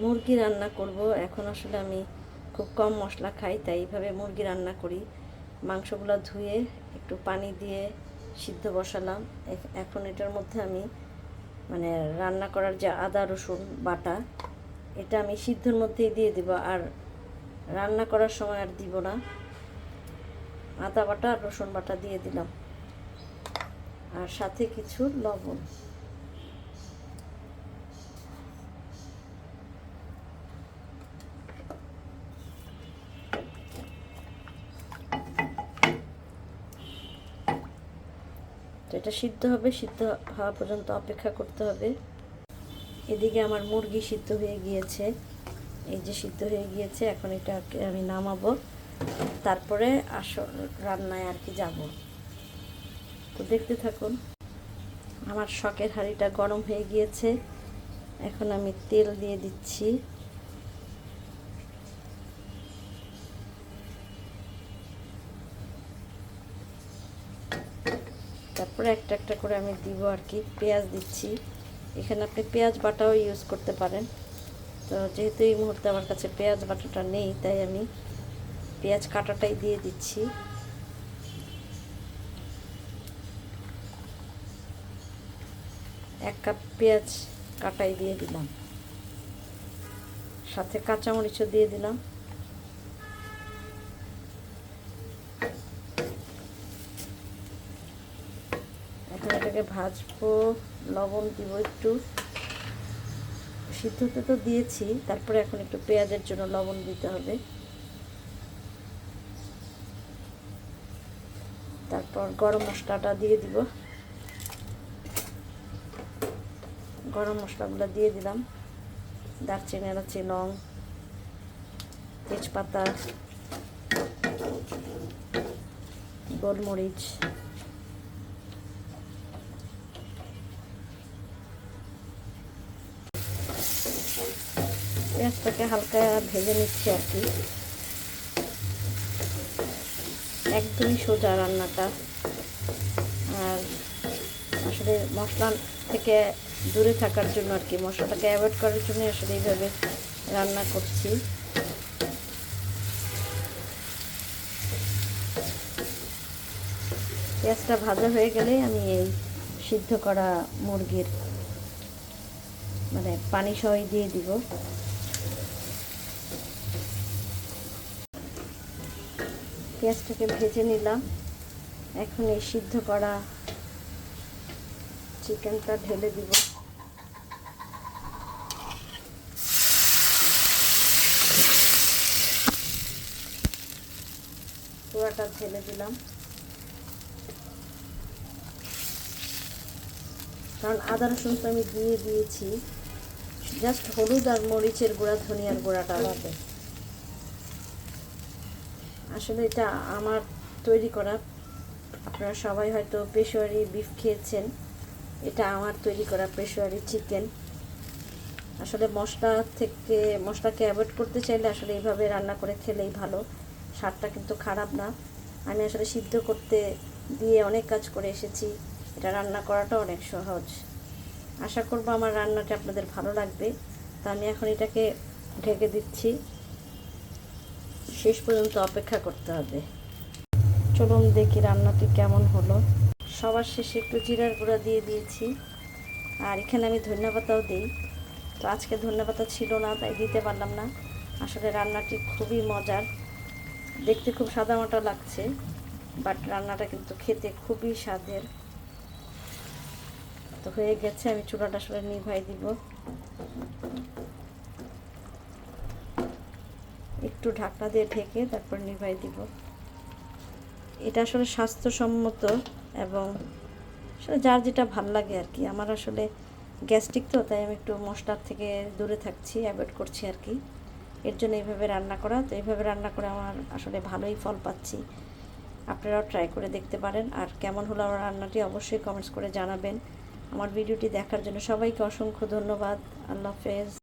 মুরগি রান্না করব। এখন আসলে আমি খুব কম মশলা খাই, তাই এইভাবে মুরগি রান্না করি। মাংসগুলো ধুয়ে একটু পানি দিয়ে সিদ্ধ বসালাম। এখন এটার মধ্যে আমি মানে রান্না করার যে আদা, রসুন বাটা, এটা আমি সিদ্ধর মধ্যেই দিয়ে দিব। আর রান্না করার সময় আর দিব না। আদা বাটা আর রসুন বাটা দিয়ে দিলাম। আর সাথে কিছু লবণ। তো এটা সিদ্ধ হবে, সিদ্ধ হওয়া পর্যন্ত অপেক্ষা করতে হবে। এদিকে আমার মুরগি সিদ্ধ হয়ে গিয়েছে। এই যে সিদ্ধ হয়ে গিয়েছে, এখন এটাকে আমি নামাবো। তারপরে আসল রান্নায় আর কি যাব। তো দেখতে থাকুন, আমার শখের হাঁড়িটা গরম হয়ে গিয়েছে। এখন আমি তেল দিয়ে দিচ্ছি। তারপরে একটা একটা করে আমি দিব আর কি, পেঁয়াজ দিচ্ছি। এখানে আপনি পেঁয়াজ বাটাও ইউজ করতে পারেন। তো যেহেতু এই মুহূর্তে আমার কাছে পেঁয়াজ বাটাটা নেই, তাই আমি পেঁয়াজ কাটাটাই দিয়ে দিচ্ছি। এক কাপ পেঁয়াজ কাটাই দিয়ে দিলাম। সাথে কাঁচামরিচও দিয়ে দিলাম। এটাকে ভাজবো, লবণ দিব একটু। সিদ্ধতে তো দিয়েছি, তারপরে এখন একটু পেঁয়াজের জন্য লবণ দিতে হবে। তারপর গরম মশলাটা দিয়ে দিব। গরম মশলাগুলো দিয়ে দিলাম। দারচিনি, এলাচি, লং, তেজপাতা, গোলমরিচ। পেঁয়াজটাকে হালকা ভেজে নিচ্ছি আর কি। একদমই সোজা রান্নাটা। আর আসলে মশলা থেকে দূরে থাকার জন্য আর কি, মশলাটাকে অ্যাভয়েড করার জন্য আসলে এইভাবে রান্না করছি। পেঁয়াজটা ভাজা হয়ে গেলে আমি এই সিদ্ধ করা মুরগির মানে পানি সহই দিয়ে দিব। পেঁয়াজটাকে ভেজে নিলাম। এখন এই সিদ্ধ করা চিকেনটা ঢেলে দিব। পুরাটা ঢেলে দিলাম। কারণ আদা রসুন তো আমি দিয়ে দিয়েছি। জাস্ট হলুদ আর মরিচের গুঁড়া, ধনিয়ার গুঁড়াটা। হবে আসলে এটা আমার তৈরি করা। আপনারা সবাই হয়তো পেশোয়ারি বিফ খেয়েছেন। এটা আমার তৈরি করা পেশোয়ারি চিকেন আসলে মশলা থেকে, মশলাকে অ্যাভয়েড করতে চাইলে আসলে এইভাবে রান্না করে খেলেই ভালো। স্বাদটা কিন্তু খারাপ না। আমি আসলে সিদ্ধ করতে দিয়ে অনেক কাজ করে এসেছি। এটা রান্না করাটা অনেক সহজ। আশা করব আমার রান্নাটা আপনাদের ভালো লাগবে। তা আমি এখন এটাকে ঢেকে দিচ্ছি। শেষ পর্যন্ত অপেক্ষা করতে হবে। চলুন দেখি রান্নাটি কেমন হলো। সবার শেষে একটু জিরার গুঁড়া দিয়ে দিয়েছি। আর এখানে আমি ধন্যবাদও দিই। তো আজকে ধন্যবাদ ছিল না, তাই দিতে পারলাম না। আসলে রান্নাটি খুবই মজার। দেখতে খুব সাদামাটা লাগছে, বাট রান্নাটা কিন্তু খেতে খুবই স্বাদের। তো হয়ে গেছে, আমি চুলাটা আসলে নিভাই দিব। একটু ঢাকনা দিয়ে ঢেকে তারপর নিভাই দিব। এটা আসলে স্বাস্থ্যসম্মত এবং আসলে যার যেটা ভালো লাগে আর কি। আমার আসলে গ্যাস্ট্রিক তো, তাই আমি একটু মশলার থেকে দূরে থাকছি, অ্যাভয়েড করছি আর কি। এর জন্য এইভাবে রান্না করা, তো এইভাবে রান্না করে আমার আসলে ভালোই ফল পাচ্ছি। আপনারাও ট্রাই করে দেখতে পারেন। আর কেমন হলো আমার রান্নাটি অবশ্যই কমেন্টস করে জানাবেন। আমার ভিডিওটি দেখার জন্য সবাইকে অসংখ্য ধন্যবাদ। আল্লাহ হাফেজ।